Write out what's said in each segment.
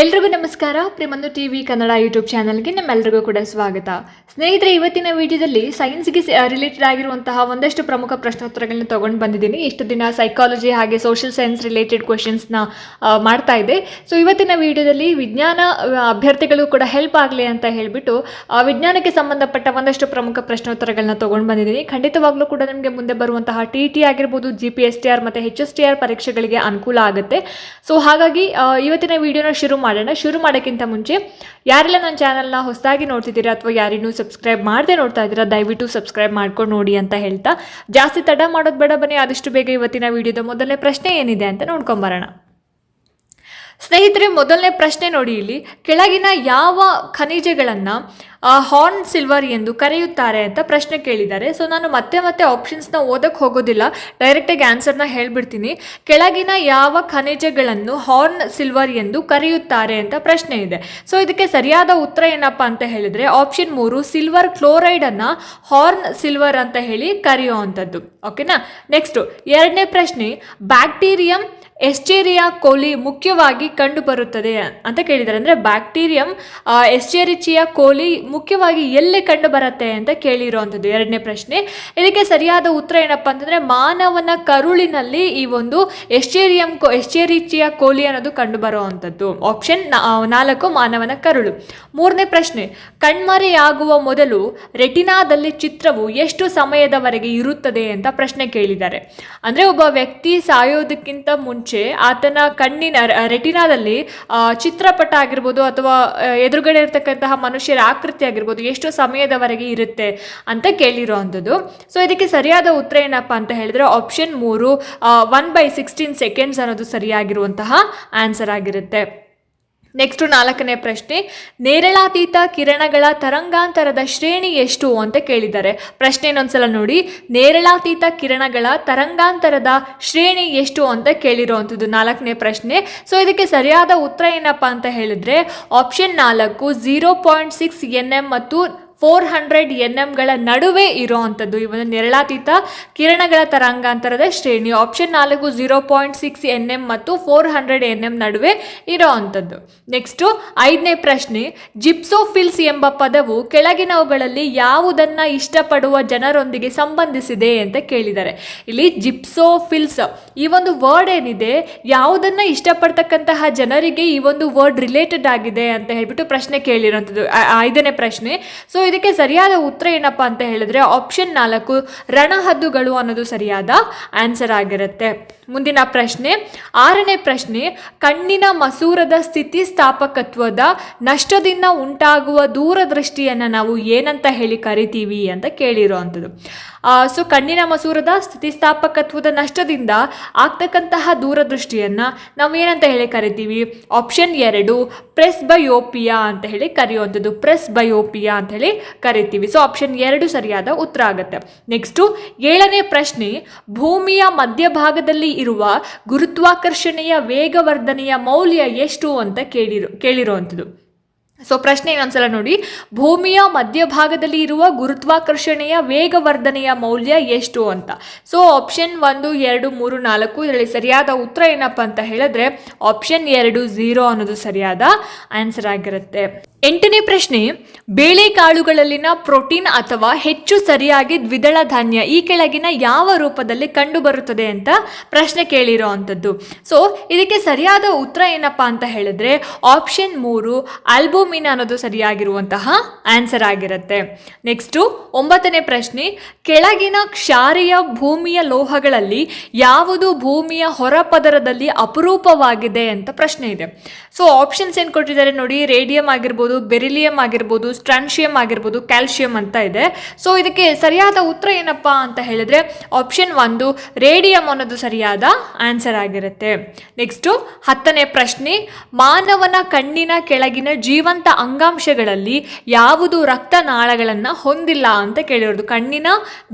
ಎಲ್ರಿಗೂ ನಮಸ್ಕಾರ. ಪ್ರೇಮಂದು ಟಿ ವಿ ಕನ್ನಡ ಯೂಟ್ಯೂಬ್ ಚಾನಲ್ಗೆ ನಮ್ಮೆಲ್ಲರಿಗೂ ಕೂಡ ಸ್ವಾಗತ. ಸ್ನೇಹಿತರೆ, ಇವತ್ತಿನ ವಿಡಿಯೋದಲ್ಲಿ ಸೈನ್ಸ್ಗೆ ರಿಲೇಟೆಡ್ ಆಗಿರುವಂತಹ ಒಂದಷ್ಟು ಪ್ರಮುಖ ಪ್ರಶ್ನೋತ್ತರಗಳನ್ನ ತಗೊಂಡು ಬಂದಿದ್ದೀನಿ. ಇಷ್ಟು ದಿನ ಸೈಕಾಲಜಿ ಹಾಗೆ ಸೋಷಿಯಲ್ ಸೈನ್ಸ್ ರಿಲೇಟೆಡ್ ಕ್ವೆಶನ್ಸ್ನ ಮಾಡ್ತಾ ಇದೆ. ಸೊ ಇವತ್ತಿನ ವಿಡಿಯೋದಲ್ಲಿ ವಿಜ್ಞಾನ ಅಭ್ಯರ್ಥಿಗಳಿಗೂ ಅಭ್ಯರ್ಥಿಗಳು ಕೂಡ ಹೆಲ್ಪ್ ಆಗಲಿ ಅಂತ ಹೇಳಿಬಿಟ್ಟು ವಿಜ್ಞಾನಕ್ಕೆ ಸಂಬಂಧಪಟ್ಟ ಒಂದಷ್ಟು ಪ್ರಮುಖ ಪ್ರಶ್ನೋತ್ತರಗಳನ್ನ ತಗೊಂಡು ಬಂದಿದ್ದೀನಿ. ಖಂಡಿತವಾಗ್ಲೂ ಕೂಡ ನಿಮಗೆ ಮುಂದೆ ಬರುವಂತಹ ಟಿ ಟಿ ಆಗಿರ್ಬೋದು G P S T R ಮತ್ತು ಹೆಚ್ ಎಸ್ ಟಿ ಆರ್ ಪರೀಕ್ಷೆಗಳಿಗೆ ಅನುಕೂಲ ಆಗುತ್ತೆ. ಸೊ ಹಾಗಾಗಿ ಇವತ್ತಿನ ವಿಡಿಯೋನ ಶುರು ಮಾಡೋಣ. ಶುರು ಮಾಡೋಕ್ಕಿಂತ ಮುಂಚೆ, ಯಾರೆಲ್ಲ ನನ್ನ ಚಾನಲ್ನ ಹೊಸದಾಗಿ ನೋಡ್ತಿದ್ದೀರಾ ಅಥವಾ ಯಾರಿನ್ನೂ ಸಬ್ಸ್ಕ್ರೈಬ್ ಮಾಡದೆ ನೋಡ್ತಾ ಇದ್ದೀರಾ, ದಯವಿಟ್ಟು ಸಬ್ಸ್ಕ್ರೈಬ್ ಮಾಡ್ಕೊಂಡು ನೋಡಿ ಅಂತ ಹೇಳ್ತಾ. ಜಾಸ್ತಿ ತಡ ಮಾಡೋದು ಬೇಡ ಬನ್ನಿ, ಆದಷ್ಟು ಬೇಗ ಇವತ್ತಿನ ವಿಡಿಯೋದ ಮೊದಲನೇ ಪ್ರಶ್ನೆ ಏನಿದೆ ಅಂತ ನೋಡ್ಕೊಂಬರೋಣ. ಸ್ನೇಹಿತರೆ, ಮೊದಲನೇ ಪ್ರಶ್ನೆ ನೋಡಿ ಇಲ್ಲಿ. ಕೆಳಗಿನ ಯಾವ ಖನಿಜಗಳನ್ನು ಹಾರ್ನ್ ಸಿಲ್ವರ್ ಎಂದು ಕರೆಯುತ್ತಾರೆ ಅಂತ ಪ್ರಶ್ನೆ ಕೇಳಿದ್ದಾರೆ. ಸೊ ನಾನು ಮತ್ತೆ ಮತ್ತೆ ಆಪ್ಷನ್ಸ್ನ ಓದಕ್ಕೆ ಹೋಗೋದಿಲ್ಲ. ಡೈರೆಕ್ಟಾಗಿ ಆನ್ಸರ್ನ ಹೇಳ್ಬಿಡ್ತೀನಿ. ಕೆಳಗಿನ ಯಾವ ಖನಿಜಗಳನ್ನು ಹಾರ್ನ್ ಸಿಲ್ವರ್ ಎಂದು ಕರೆಯುತ್ತಾರೆ ಅಂತ ಪ್ರಶ್ನೆ ಇದೆ. ಸೊ ಇದಕ್ಕೆ ಸರಿಯಾದ ಉತ್ತರ ಏನಪ್ಪ ಅಂತ ಹೇಳಿದ್ರೆ ಆಪ್ಷನ್ ಮೂರು ಸಿಲ್ವರ್ ಕ್ಲೋರೈಡನ್ನು ಹಾರ್ನ್ ಸಿಲ್ವರ್ ಅಂತ ಹೇಳಿ ಕರೆಯುವಂಥದ್ದು. ಓಕೆನಾ ನೆಕ್ಸ್ಟು ಎರಡನೇ ಪ್ರಶ್ನೆ ಬ್ಯಾಕ್ಟೀರಿಯಂ ಎಸ್ಚೇರಿಯಾ ಕೋಲಿ ಮುಖ್ಯವಾಗಿ ಕಂಡುಬರುತ್ತದೆ ಅಂತ ಕೇಳಿದ್ದಾರೆ. ಅಂದರೆ ಬ್ಯಾಕ್ಟೀರಿಯಂ ಎಸ್ಚೇರಿಚಿಯಾ ಕೋಲಿ ಮುಖ್ಯವಾಗಿ ಎಲ್ಲಿ ಕಂಡು ಬರುತ್ತೆ ಅಂತ ಕೇಳಿರುವಂಥದ್ದು ಎರಡನೇ ಪ್ರಶ್ನೆ. ಇದಕ್ಕೆ ಸರಿಯಾದ ಉತ್ತರ ಏನಪ್ಪ ಅಂತಂದರೆ ಮಾನವನ ಕರುಳಿನಲ್ಲಿ ಈ ಒಂದು ಎಸ್ಟೇರಿಯಂ ಕೋ ಎಸ್ಟೇರಿಚಿಯ ಕೋಲಿ ಅನ್ನೋದು ಕಂಡು ಬರುವಂಥದ್ದು ಆಪ್ಷನ್ ನಾಲ್ಕು ಮಾನವನ ಕರುಳು. ಮೂರನೇ ಪ್ರಶ್ನೆ, ಕಣ್ಮರೆಯಾಗುವ ಮೊದಲು ರೆಟಿನಾದಲ್ಲಿ ಚಿತ್ರವು ಎಷ್ಟು ಸಮಯದವರೆಗೆ ಇರುತ್ತದೆ ಅಂತ ಪ್ರಶ್ನೆ ಕೇಳಿದ್ದಾರೆ. ಅಂದರೆ ಒಬ್ಬ ವ್ಯಕ್ತಿ ಸಾಯೋದಕ್ಕಿಂತ ಮುಂಚೆ ಆತನ ಕಣ್ಣಿನ ರೆಟಿನಾದಲ್ಲಿ ಚಿತ್ರಪಟ ಆಗಿರ್ಬೋದು ಅಥವಾ, ಎದುರುಗಡೆ ಇರತಕ್ಕಂತಹ ಮನುಷ್ಯರ ಆಕೃತಿ ಆಗಿರ್ಬೋದು ಎಷ್ಟು ಸಮಯದವರೆಗೆ ಇರುತ್ತೆ ಅಂತ ಕೇಳಿರುವಂಥದ್ದು ಸೊ ಇದಕ್ಕೆ ಸರಿಯಾದ ಉತ್ತರ ಏನಪ್ಪ ಅಂತ ಹೇಳಿದ್ರೆ ಆಪ್ಷನ್ ಮೂರು ಒನ್ ಬೈ ಸಿಕ್ಸ್ಟೀನ್ ಸೆಕೆಂಡ್ಸ್ ಅನ್ನೋದು ಸರಿಯಾಗಿರುವಂತಹ ಆನ್ಸರ್ ಆಗಿರುತ್ತೆ. ನೆಕ್ಸ್ಟ್ ನಾಲ್ಕನೇ ಪ್ರಶ್ನೆ, ನೇರಳಾತೀತ ಕಿರಣಗಳ ತರಂಗಾಂತರದ ಶ್ರೇಣಿ ಎಷ್ಟು ಅಂತ ಕೇಳಿದ್ದಾರೆ. ಪ್ರಶ್ನೆ ಇನ್ನೊಂದ್ಸಲ ನೋಡಿ, ನೇರಳಾತೀತ ಕಿರಣಗಳ ತರಂಗಾಂತರದ ಶ್ರೇಣಿ ಎಷ್ಟು ಅಂತ ಕೇಳಿರುವಂಥದ್ದು ನಾಲ್ಕನೇ ಪ್ರಶ್ನೆ. ಸೊ ಇದಕ್ಕೆ ಸರಿಯಾದ ಉತ್ತರ ಏನಪ್ಪ ಅಂತ ಹೇಳಿದ್ರೆ ಆಪ್ಷನ್ ನಾಲ್ಕು zero point six N M ಮತ್ತು ಫೋರ್ ಹಂಡ್ರೆಡ್ ಎನ್ ಎಂಗಳ ನಡುವೆ ಇರುವಂಥದ್ದು ಈ ಒಂದು ನೆರಳಾತೀತ ಕಿರಣಗಳ ತರಂಗಾಂತರದ ಶ್ರೇಣಿ. ಆಪ್ಷನ್ ನಾಲ್ಕು zero point six N M ಮತ್ತು ಫೋರ್ ಹಂಡ್ರೆಡ್ ಎನ್ ಎಂ ನಡುವೆ ಇರೋವಂಥದ್ದು ನೆಕ್ಸ್ಟು ಐದನೇ ಪ್ರಶ್ನೆ, ಜಿಪ್ಸೋಫಿಲ್ಸ್ ಎಂಬ ಪದವು ಕೆಳಗಿನವುಗಳಲ್ಲಿ ಯಾವುದನ್ನು ಇಷ್ಟಪಡುವ ಜನರೊಂದಿಗೆ ಸಂಬಂಧಿಸಿದೆ ಅಂತ ಕೇಳಿದ್ದಾರೆ. ಇಲ್ಲಿ ಜಿಪ್ಸೋಫಿಲ್ಸ್ ಈ ಒಂದು ವರ್ಡ್ ಏನಿದೆ, ಯಾವುದನ್ನು ಇಷ್ಟಪಡ್ತಕ್ಕಂತಹ ಜನರಿಗೆ ಈ ಒಂದು ವರ್ಡ್ ರಿಲೇಟೆಡ್ ಆಗಿದೆ ಅಂತ ಹೇಳ್ಬಿಟ್ಟು ಪ್ರಶ್ನೆ ಕೇಳಿರೋಂಥದ್ದು. ಐದನೇ ಪ್ರಶ್ನೆ. ಸೊ ಇದಕ್ಕೆ ಸರಿಯಾದ ಉತ್ತರ ಏನಪ್ಪ ಅಂತ ಹೇಳಿದ್ರೆ ಆಪ್ಷನ್ ನಾಲ್ಕು ರಣಹದ್ದುಗಳು ಅನ್ನೋದು ಸರಿಯಾದ ಆನ್ಸರ್ ಆಗಿರುತ್ತೆ. ಮುಂದಿನ ಪ್ರಶ್ನೆ, ಆರನೇ ಪ್ರಶ್ನೆ, ಕಣ್ಣಿನ ಮಸೂರದ ಸ್ಥಿತಿಸ್ಥಾಪಕತ್ವದ ನಷ್ಟದಿಂದ ಉಂಟಾಗುವ ದೂರದೃಷ್ಟಿಯನ್ನು ನಾವು ಏನಂತ ಹೇಳಿ ಕರಿತೀವಿ ಅಂತ ಕೇಳಿರುವಂಥದ್ದು. ಸೊ ಕಣ್ಣಿನ ಮಸೂರದ ಸ್ಥಿತಿಸ್ಥಾಪಕತ್ವದ ನಷ್ಟದಿಂದ ಆಗ್ತಕ್ಕಂತಹ ದೂರದೃಷ್ಟಿಯನ್ನು ನಾವು ಏನಂತ ಹೇಳಿ ಕರಿತೀವಿ? ಆಪ್ಷನ್ ಎರಡು ಪ್ರೆಸ್ ಬಯೋಪಿಯಾ ಅಂತ ಹೇಳಿ ಕರೆಯುವಂಥದ್ದು. ಪ್ರೆಸ್ ಬಯೋಪಿಯಾ ಅಂತ ಹೇಳಿ ಕರಿತೀವಿ. ಸೊ ಆಪ್ಷನ್ ಎರಡು ಸರಿಯಾದ ಉತ್ತರ ಆಗುತ್ತೆ. ನೆಕ್ಸ್ಟು ಏಳನೇ ಪ್ರಶ್ನೆ, ಭೂಮಿಯ ಮಧ್ಯಭಾಗದಲ್ಲಿ ಇರುವ ಗುರುತ್ವಾಕರ್ಷಣೆಯ ವೇಗವರ್ಧನೆಯ ಮೌಲ್ಯ ಎಷ್ಟು ಅಂತ ಕೇಳಿರೋ, ಕೇಳಿರುವಂಥದ್ದು. ಸೊ ಪ್ರಶ್ನೆ ಇನ್ನೊಂದ್ಸಲ ನೋಡಿ. ಭೂಮಿಯ ಮಧ್ಯಭಾಗದಲ್ಲಿ ಇರುವ ಗುರುತ್ವಾಕರ್ಷಣೆಯ ವೇಗವರ್ಧನೆಯ ಮೌಲ್ಯ ಎಷ್ಟು ಅಂತ. ಸೊ ಆಪ್ಷನ್ ಒಂದು, ಎರಡು, ಮೂರು, ನಾಲ್ಕು ಇದರಲ್ಲಿ ಸರಿಯಾದ ಉತ್ತರ ಏನಪ್ಪ ಅಂತ ಹೇಳಿದ್ರೆ ಆಪ್ಷನ್ ಎರಡು ಝೀರೋ ಅನ್ನೋದು ಸರಿಯಾದ ಆನ್ಸರ್ ಆಗಿರುತ್ತೆ. ಎಂಟನೇ ಪ್ರಶ್ನೆ ಬೇಳೆಕಾಳುಗಳಲ್ಲಿನ ಪ್ರೋಟೀನ್ ಅಥವಾ ಹೆಚ್ಚು ಸರಿಯಾಗಿ ದ್ವಿದಳ ಧಾನ್ಯ ಈ ಕೆಳಗಿನ ಯಾವ ರೂಪದಲ್ಲಿ ಕಂಡುಬರುತ್ತದೆ ಅಂತ ಪ್ರಶ್ನೆ ಕೇಳಿರೋ ಅಂಥದ್ದು ಸೊ ಇದಕ್ಕೆ ಸರಿಯಾದ ಉತ್ತರ ಏನಪ್ಪ ಅಂತ ಹೇಳಿದ್ರೆ ಆಪ್ಷನ್ ಮೂರು ಆಲ್ಬುಮಿನ್ ಅನ್ನೋದು ಸರಿಯಾಗಿರುವಂತಹ ಆನ್ಸರ್ ಆಗಿರುತ್ತೆ. ನೆಕ್ಸ್ಟು ಒಂಬತ್ತನೇ ಪ್ರಶ್ನೆ, ಕೆಳಗಿನ ಕ್ಷಾರೀಯ ಭೂಮಿಯ ಲೋಹಗಳಲ್ಲಿ ಯಾವುದು ಭೂಮಿಯ ಹೊರಪದರದಲ್ಲಿ ಅಪರೂಪವಾಗಿದೆ ಅಂತ ಪ್ರಶ್ನೆ ಇದೆ. ಸೊ ಆಪ್ಷನ್ಸ್ ಏನು ಕೊಟ್ಟಿದ್ದಾರೆ ನೋಡಿ ರೇಡಿಯಂ ಆಗಿರ್ಬೋದು ಬೆರಿಲಿಯಂ ಆಗಿರ್ಬೋದು ಸ್ಟ್ರಾನ್ಶಿಯಂ ಆಗಿರ್ಬೋದು, ಕ್ಯಾಲ್ಶಿಯಂ ಅಂತ ಇದೆ. ಸೊ ಇದಕ್ಕೆ ಸರಿಯಾದ ಉತ್ತರ ಏನಪ್ಪ ಅಂತ ಹೇಳಿದ್ರೆ ಆಪ್ಷನ್ ಒಂದು, ರೇಡಿಯಂ ಅನ್ನೋದು ಸರಿಯಾದ ಆನ್ಸರ್ ಆಗಿರುತ್ತೆ. ನೆಕ್ಸ್ಟು ಹತ್ತನೇ ಪ್ರಶ್ನೆ, ಮಾನವನ ಕಣ್ಣಿನ ಕೆಳಗಿನ ಜೀವಂತ ಅಂಗಾಂಶಗಳಲ್ಲಿ ಯಾವುದು ರಕ್ತನಾಳಗಳನ್ನು ಹೊಂದಿಲ್ಲ ಅಂತ ಕೇಳಿರೋದು. ಕಣ್ಣಿನ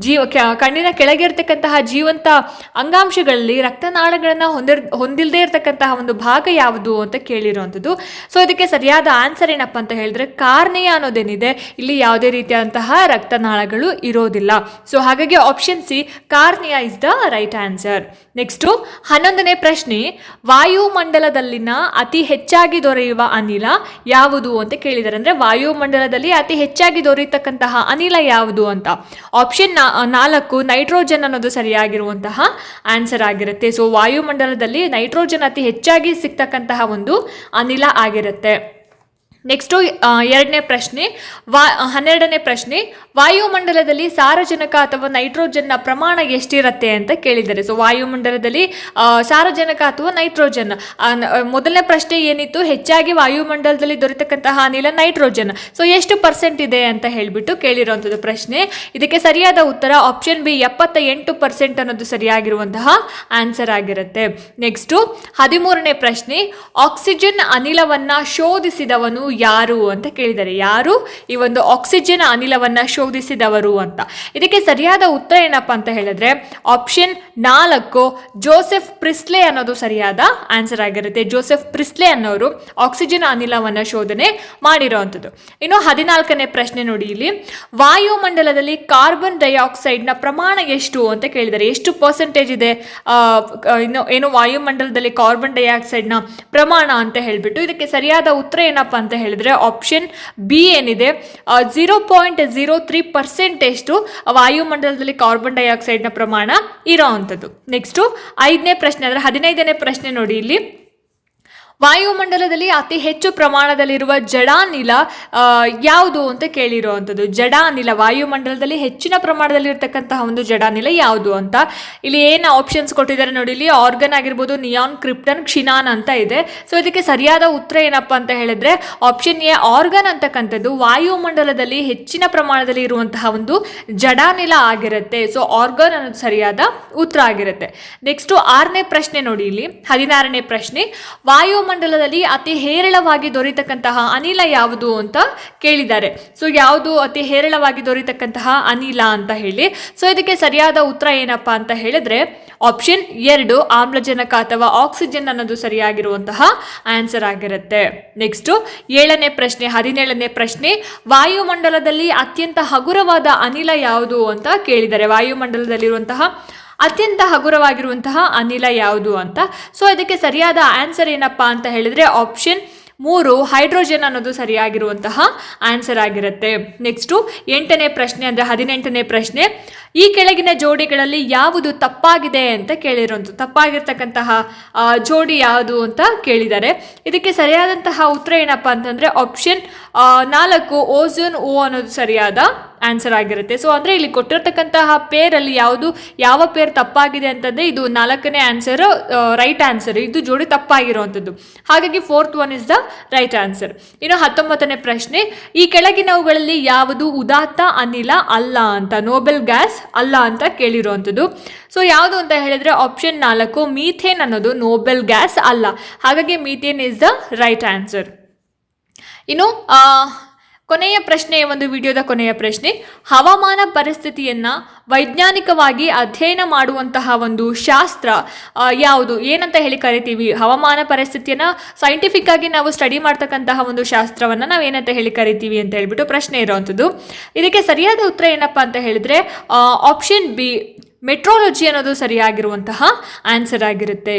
ಜೀವ ಕಣ್ಣಿನ ಕೆಳಗೆ ಇರ್ತಕ್ಕಂತಹ ಜೀವಂತ ಅಂಗಾಂಶಗಳಲ್ಲಿ ರಕ್ತನಾಳಗಳನ್ನು ಹೊಂದಿರ್ ಹೊಂದಿಲ್ಲದೆ ಇರತಕ್ಕಂತಹ ಒಂದು ಭಾಗ ಯಾವುದು ಅಂತ ಕೇಳಿರುವಂಥದ್ದು. ಸೊ ಇದಕ್ಕೆ ಸರಿಯಾದ ಆನ್ಸರ್ ಏನಪ್ಪ ಅಂತ ಹೇಳಿದ್ರೆ ಕಾರ್ನಿಯ ಅನ್ನೋದೇನಿದೆ? ಇಲ್ಲಿ ಯಾವುದೇ ರೀತಿಯಾದಂತಹ ರಕ್ತನಾಳಗಳು ಇರೋದಿಲ್ಲ. ಸೊ ಹಾಗಾಗಿ option C cornea is the right answer next ಹನ್ನೊಂದನೇ ಪ್ರಶ್ನೆ, ವಾಯುಮಂಡಲದಲ್ಲಿನ ಅತಿ ಹೆಚ್ಚಾಗಿ ದೊರೆಯುವ ಅನಿಲ ಯಾವುದು ಅಂತ ಕೇಳಿದ್ದಾರೆ ಅಂದರೆ ವಾಯುಮಂಡಲದಲ್ಲಿ ಅತಿ ಹೆಚ್ಚಾಗಿ ದೊರೆಯತಕ್ಕಂತಹ ಅನಿಲ ಯಾವುದು ಅಂತ. ಆಪ್ಷನ್ ನಾಲ್ಕು ನೈಟ್ರೋಜನ್ ಅನ್ನೋದು ಸರಿಯಾಗಿರುವಂತಹ ಆನ್ಸರ್ ಆಗಿರುತ್ತೆ. ಸೊ ವಾಯುಮಂಡಲದಲ್ಲಿ ನೈಟ್ರೋಜನ್ ಅತಿ ಹೆಚ್ಚಾಗಿ ಸಿಗ್ತಕ್ಕಂತಹ ಒಂದು ಅನಿಲ ಆಗಿರುತ್ತೆ. ನೆಕ್ಸ್ಟು ಎರಡನೇ ಪ್ರಶ್ನೆ, ವಾ, ಹನ್ನೆರಡನೇ ಪ್ರಶ್ನೆ, ವಾಯುಮಂಡಲದಲ್ಲಿ ಸಾರಜನಕ ಅಥವಾ ನೈಟ್ರೋಜನ್ನ ಪ್ರಮಾಣ ಎಷ್ಟಿರತ್ತೆ ಅಂತ ಕೇಳಿದ್ದಾರೆ. ಸೊ ವಾಯುಮಂಡಲದಲ್ಲಿ ಸಾರಜನಕ ಅಥವಾ ನೈಟ್ರೋಜನ್. ಮೊದಲನೇ ಪ್ರಶ್ನೆ ಏನಿತ್ತು? ಹೆಚ್ಚಾಗಿ ವಾಯುಮಂಡಲದಲ್ಲಿ ದೊರೆತಕ್ಕಂತಹ ಅನಿಲ ನೈಟ್ರೋಜನ್. ಸೊ ಎಷ್ಟು ಪರ್ಸೆಂಟ್ ಇದೆ ಅಂತ ಹೇಳಿಬಿಟ್ಟು ಕೇಳಿರುವಂಥದ್ದು ಪ್ರಶ್ನೆ. ಇದಕ್ಕೆ ಸರಿಯಾದ ಉತ್ತರ ಆಪ್ಷನ್ ಬಿ ಎಪ್ಪತ್ತ ಎಂಟು ಪರ್ಸೆಂಟ್ ಅನ್ನೋದು ಸರಿಯಾಗಿರುವಂತಹ ಆನ್ಸರ್ ಆಗಿರುತ್ತೆ. ನೆಕ್ಸ್ಟು ಹದಿಮೂರನೇ ಪ್ರಶ್ನೆ ಆಕ್ಸಿಜನ್ ಅನಿಲವನ್ನು ಶೋಧಿಸಿದವನು ಯಾರು ಅಂತ ಕೇಳಿದ್ದಾರೆ ಯಾರು? ಈ ಒಂದು ಆಕ್ಸಿಜನ್ ಅನಿಲವನ್ನ ಶೋಧಿಸಿದವರು ಅಂತ. ಇದಕ್ಕೆ ಸರಿಯಾದ ಉತ್ತರ ಏನಪ್ಪ ಅಂತ ಹೇಳಿದ್ರೆ ಆಪ್ಷನ್ ನಾಲ್ಕು, ಜೋಸೆಫ್ ಪ್ರಿಸ್ಲೆ ಅನ್ನೋದು ಸರಿಯಾದ ಆನ್ಸರ್ ಆಗಿರುತ್ತೆ. ಜೋಸೆಫ್ ಪ್ರಿಸ್ಲೆ ಅನ್ನೋರು ಆಕ್ಸಿಜನ್ ಅನಿಲವನ್ನ ಶೋಧನೆ ಮಾಡಿರೋವಂಥದ್ದು ಇನ್ನು ಹದಿನಾಲ್ಕನೇ ಪ್ರಶ್ನೆ ನೋಡಿ ಇಲ್ಲಿ. ವಾಯುಮಂಡಲದಲ್ಲಿ ಕಾರ್ಬನ್ ಡೈಆಕ್ಸೈಡ್ನ ಪ್ರಮಾಣ ಎಷ್ಟು ಅಂತ ಕೇಳಿದ್ದಾರೆ ಎಷ್ಟು ಪರ್ಸೆಂಟೇಜ್ ಇದೆ? ಇನ್ನು ಏನು ವಾಯುಮಂಡಲದಲ್ಲಿ ಕಾರ್ಬನ್ ಡೈಆಕ್ಸೈಡ್ನ ಪ್ರಮಾಣ ಅಂತ ಹೇಳಿಬಿಟ್ಟು ಇದಕ್ಕೆ ಸರಿಯಾದ ಉತ್ತರ ಏನಪ್ಪ ಅಂತ ಹೇಳಿದ್ರೆ ಆಪ್ಷನ್ ಬಿ ಏನಿದೆ? ಜೀರೋ ಪಾಯಿಂಟ್ ಜೀರೋ ತ್ರೀ ಪರ್ಸೆಂಟೇಷ್ಟು ವಾಯುಮಂಡಲದಲ್ಲಿ ಕಾರ್ಬನ್ ಡೈಆಕ್ಸೈಡ್ನ ಪ್ರಮಾಣ ಇರೋ ಅಂಥದ್ದು. ನೆಕ್ಸ್ಟು ಐದನೇ ಪ್ರಶ್ನೆ ಅಂದರೆ ಹದಿನೈದನೇ ಪ್ರಶ್ನೆ ನೋಡಿ ಇಲ್ಲಿ. ವಾಯುಮಂಡಲದಲ್ಲಿ ಅತಿ ಹೆಚ್ಚು ಪ್ರಮಾಣದಲ್ಲಿರುವ ಜಡಾನಿಲ ಯಾವುದು ಅಂತ ಕೇಳಿರುವಂಥದ್ದು. ಜಡಾನಿಲ, ವಾಯುಮಂಡಲದಲ್ಲಿ ಹೆಚ್ಚಿನ ಪ್ರಮಾಣದಲ್ಲಿ ಇರತಕ್ಕಂತಹ ಒಂದು ಜಡಾನಿಲ ಯಾವುದು ಅಂತ. ಇಲ್ಲಿ ಏನು ಆಪ್ಷನ್ಸ್ ಕೊಟ್ಟಿದ್ದಾರೆ ನೋಡಿ, ಇಲ್ಲಿ ಆರ್ಗನ್ ಆಗಿರ್ಬೋದು ನಿಯಾನ್ ಕ್ರಿಪ್ಟನ್ ಕ್ಷಿನಾನ್ ಅಂತ ಇದೆ. ಸೊ ಇದಕ್ಕೆ ಸರಿಯಾದ ಉತ್ತರ ಏನಪ್ಪ ಅಂತ ಹೇಳಿದ್ರೆ ಆಪ್ಷನ್ ಎ ಆರ್ಗನ್ ಅಂತಕ್ಕಂಥದ್ದು ವಾಯುಮಂಡಲದಲ್ಲಿ ಹೆಚ್ಚಿನ ಪ್ರಮಾಣದಲ್ಲಿ ಇರುವಂತಹ ಒಂದು ಜಡಾನಿಲ ಆಗಿರುತ್ತೆ. ಸೊ ಆರ್ಗನ್ ಅನ್ನೋದು ಸರಿಯಾದ ಉತ್ತರ ಆಗಿರುತ್ತೆ. ನೆಕ್ಸ್ಟು ಆರನೇ ಪ್ರಶ್ನೆ ನೋಡಿ ಇಲ್ಲಿ, ಹದಿನಾರನೇ ಪ್ರಶ್ನೆ. ವಾಯುಮಂಡಲದಲ್ಲಿ ಅತಿ ಹೇರಳವಾಗಿ ದೊರೆಯತಕ್ಕಂತಹ ಅನಿಲ ಯಾವುದು ಅಂತ ಕೇಳಿದ್ದಾರೆ. ಸೊ ಯಾವುದು ಅತಿ ಹೇರಳವಾಗಿ ದೊರೆಯತಕ್ಕಂತಹ ಅನಿಲ ಅಂತ ಹೇಳಿ. ಸೊ ಇದಕ್ಕೆ ಸರಿಯಾದ ಉತ್ತರ ಏನಪ್ಪ ಅಂತ ಹೇಳಿದ್ರೆ ಆಪ್ಷನ್ ಎರಡು, ಆಮ್ಲಜನಕ ಅಥವಾ ಆಕ್ಸಿಜನ್ ಅನ್ನೋದು ಸರಿಯಾಗಿರುವಂತಹ ಆನ್ಸರ್ ಆಗಿರುತ್ತೆ. ನೆಕ್ಸ್ಟ್ ಏಳನೇ ಪ್ರಶ್ನೆ, ಹದಿನೇಳನೇ ಪ್ರಶ್ನೆ, ವಾಯುಮಂಡಲದಲ್ಲಿ ಅತ್ಯಂತ ಹಗುರವಾದ ಅನಿಲ ಯಾವುದು ಅಂತ ಕೇಳಿದ್ದಾರೆ. ವಾಯುಮಂಡಲದಲ್ಲಿರುವಂತಹ ಅತ್ಯಂತ ಹಗುರವಾಗಿರುವಂತಹ ಅನಿಲ ಯಾವುದು ಅಂತ? ಸೊ ಇದಕ್ಕೆ ಸರಿಯಾದ ಆನ್ಸರ್ ಏನಪ್ಪಾ ಅಂತ ಹೇಳಿದ್ರೆ ಆಪ್ಷನ್ ಮೂರು ಹೈಡ್ರೋಜನ್ ಅನ್ನೋದು ಸರಿಯಾಗಿರುವಂತಹ ಆನ್ಸರ್ ಆಗಿರುತ್ತೆ. ನೆಕ್ಸ್ಟು ಎಂಟನೇ ಪ್ರಶ್ನೆ ಅಂದರೆ ಹದಿನೆಂಟನೇ ಪ್ರಶ್ನೆ. ಈ ಕೆಳಗಿನ ಜೋಡಿಗಳಲ್ಲಿ ಯಾವುದು ತಪ್ಪಾಗಿದೆ ಅಂತ ಕೇಳಿರುವಂಥದ್ದು ತಪ್ಪಾಗಿರ್ತಕ್ಕಂತಹ ಜೋಡಿ ಯಾವುದು ಅಂತ ಕೇಳಿದ್ದಾರೆ. ಇದಕ್ಕೆ ಸರಿಯಾದಂತಹ ಉತ್ತರ ಏನಪ್ಪ ಅಂತಂದರೆ ಆಪ್ಷನ್ ನಾಲ್ಕು ಓಝೋನ್ ಓ ಅನ್ನೋದು ಸರಿಯಾದ ಆನ್ಸರ್ ಆಗಿರುತ್ತೆ. ಸೊ ಅಂದರೆ ಇಲ್ಲಿ ಕೊಟ್ಟಿರ್ತಕ್ಕಂತಹ ಪೇರಲ್ಲಿ ಯಾವುದು, ಯಾವ ಪೇರ್ ತಪ್ಪಾಗಿದೆ ಅಂತಂದರೆ ಇದು ನಾಲ್ಕನೇ ಆನ್ಸರ್ ರೈಟ್ ಆನ್ಸರ್. ಇದು ಜೋಡಿ ತಪ್ಪಾಗಿರುವಂಥದ್ದು ಹಾಗಾಗಿ fourth one is the right answer ಇನ್ನು ಹತ್ತೊಂಬತ್ತನೇ ಪ್ರಶ್ನೆ, ಈ ಕೆಳಗಿನವುಗಳಲ್ಲಿ ಯಾವುದು ಉದಾತ್ತ, ಅನಿಲ, ಅಲ್ಲ ಅಂತ ನೋಬೆಲ್ ಗ್ಯಾಸ್ ಅಲ್ಲ ಅಂತ ಕೇಳಿರುವಂಥದ್ದು ಸೊ ಯಾವುದು ಅಂತ ಹೇಳಿದ್ರೆ ಆಪ್ಷನ್ ನಾಲ್ಕು ಮೀಥೇನ್ ಅನ್ನೋದು ನೋಬೆಲ್ ಗ್ಯಾಸ್ ಅಲ್ಲ. ಹಾಗಾಗಿ methane is the right answer ಇನ್ನು ಕೊನೆಯ ಪ್ರಶ್ನೆ, ಒಂದು ವಿಡಿಯೋದ ಕೊನೆಯ ಪ್ರಶ್ನೆ. ಹವಾಮಾನ ಪರಿಸ್ಥಿತಿಯನ್ನ ವೈಜ್ಞಾನಿಕವಾಗಿ ಅಧ್ಯಯನ ಮಾಡುವಂತಹ ಒಂದು ಶಾಸ್ತ್ರ ಯಾವುದು? ಏನಂತ ಹೇಳಿ ಕರಿತೀವಿ? ಹವಾಮಾನ ಪರಿಸ್ಥಿತಿಯನ್ನ ಸೈಂಟಿಫಿಕ್ ಆಗಿ ನಾವು ಸ್ಟಡಿ ಮಾಡ್ತಕ್ಕಂತಹ ಒಂದು ಶಾಸ್ತ್ರವನ್ನ ನಾವು ಏನಂತ ಹೇಳಿ ಕರಿತೀವಿ ಅಂತ ಹೇಳ್ಬಿಟ್ಟು ಪ್ರಶ್ನೆ ಇರುವಂಥದ್ದು. ಇದಕ್ಕೆ ಸರಿಯಾದ ಉತ್ತರ ಏನಪ್ಪ ಅಂತ ಹೇಳಿದ್ರೆ ಆಪ್ಷನ್ ಬಿ ಮೆಟ್ರಾಲಜಿ ಅನ್ನೋದು ಸರಿಯಾಗಿರುವಂತಹ ಆನ್ಸರ್ ಆಗಿರುತ್ತೆ.